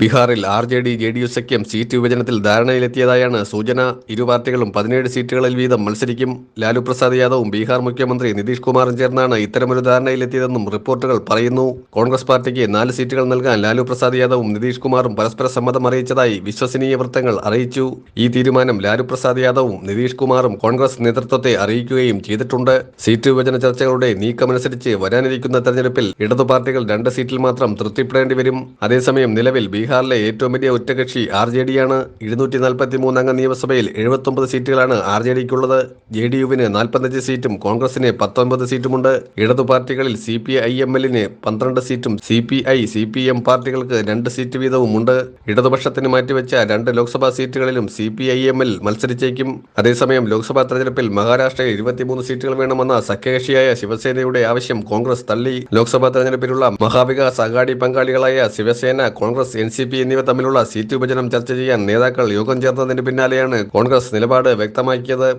ബീഹാറിൽ R J D J D U സഖ്യം seat വിഭജനത്തിൽ ധാരണയിലെത്തിയതായാണ് സൂചന. ഇരു പാർട്ടികളും പതിനേഴ് സീറ്റുകളിൽ വീതം മത്സരിക്കും. ലാലു പ്രസാദ് യാദവും ബീഹാർ മുഖ്യമന്ത്രി നിതീഷ് കുമാറും ചേർന്നാണ് ഇത്തരമൊരു ധാരണയിലെത്തിയതെന്നും റിപ്പോർട്ടുകൾ പറയുന്നു. കോൺഗ്രസ് പാർട്ടിക്ക് നാല് സീറ്റുകൾ നൽകാൻ ലാലു പ്രസാദ് യാദവും നിതീഷ് കുമാറും പരസ്പര സമ്മതം അറിയിച്ചതായി വിശ്വസനീയ വൃത്തങ്ങൾ അറിയിച്ചു. ഈ തീരുമാനം ലാലു പ്രസാദ് യാദവും നിതീഷ് കുമാറും കോൺഗ്രസ് നേതൃത്വത്തെ അറിയിക്കുകയും ചെയ്തിട്ടുണ്ട്. സീറ്റ് വിഭജന ചർച്ചകളുടെ നീക്കമനുസരിച്ച് വരാനിരിക്കുന്ന തെരഞ്ഞെടുപ്പിൽ ഇടതു പാർട്ടികൾ രണ്ട് സീറ്റിൽ മാത്രം തൃപ്തിപ്പെടേണ്ടി വരും. അതേസമയം നിലവിൽ ബീഹാറിലെ ഏറ്റവും വലിയ ഒറ്റകക്ഷി ആർ ജെ ഡിയാണ് ഇരുന്നൂറ്റി നാൽപ്പത്തി മൂന്നംഗ നിയമസഭയിൽ എഴുപത്തൊമ്പത് സീറ്റുകളാണ് ആർ ജെ ഡിക്കുള്ളത്. ജെ ഡി യുവിന് നാൽപ്പത്തഞ്ച് സീറ്റും കോൺഗ്രസിന് പത്തൊൻപത് സീറ്റുമുണ്ട്. ഇടതു പാർട്ടികളിൽ സി പി ഐ എം എല്ലിന് പന്ത്രണ്ട് സീറ്റും C P I C P M പാർട്ടികൾക്ക് രണ്ട് സീറ്റ് വീതവും ഉണ്ട് ഇടതുപക്ഷത്തിന് മാറ്റിവെച്ച രണ്ട് ലോക്സഭാ സീറ്റുകളിലും C P I M L മത്സരിച്ചേക്കും. അതേസമയം ലോക്സഭാ തെരഞ്ഞെടുപ്പിൽ മഹാരാഷ്ട്രയിൽ ഇരുപത്തിമൂന്ന് സീറ്റുകൾ വേണമെന്ന സഖ്യകക്ഷിയായ ശിവസേനയുടെ ആവശ്യം കോൺഗ്രസ് തള്ളി. ലോക്സഭാ തെരഞ്ഞെടുപ്പിലുള്ള Maha Vikas Aghadi പങ്കാളികളായ Shiv Sena Congress N C P എന്നിവ തമ്മിലുള്ള സീറ്റ് വിഭജനം ചർച്ച ചെയ്യാൻ നേതാക്കൾ യോഗം ചേർന്നതിന് പിന്നാലെയാണ് കോൺഗ്രസ് നിലപാട് വ്യക്തമാക്കിയത്.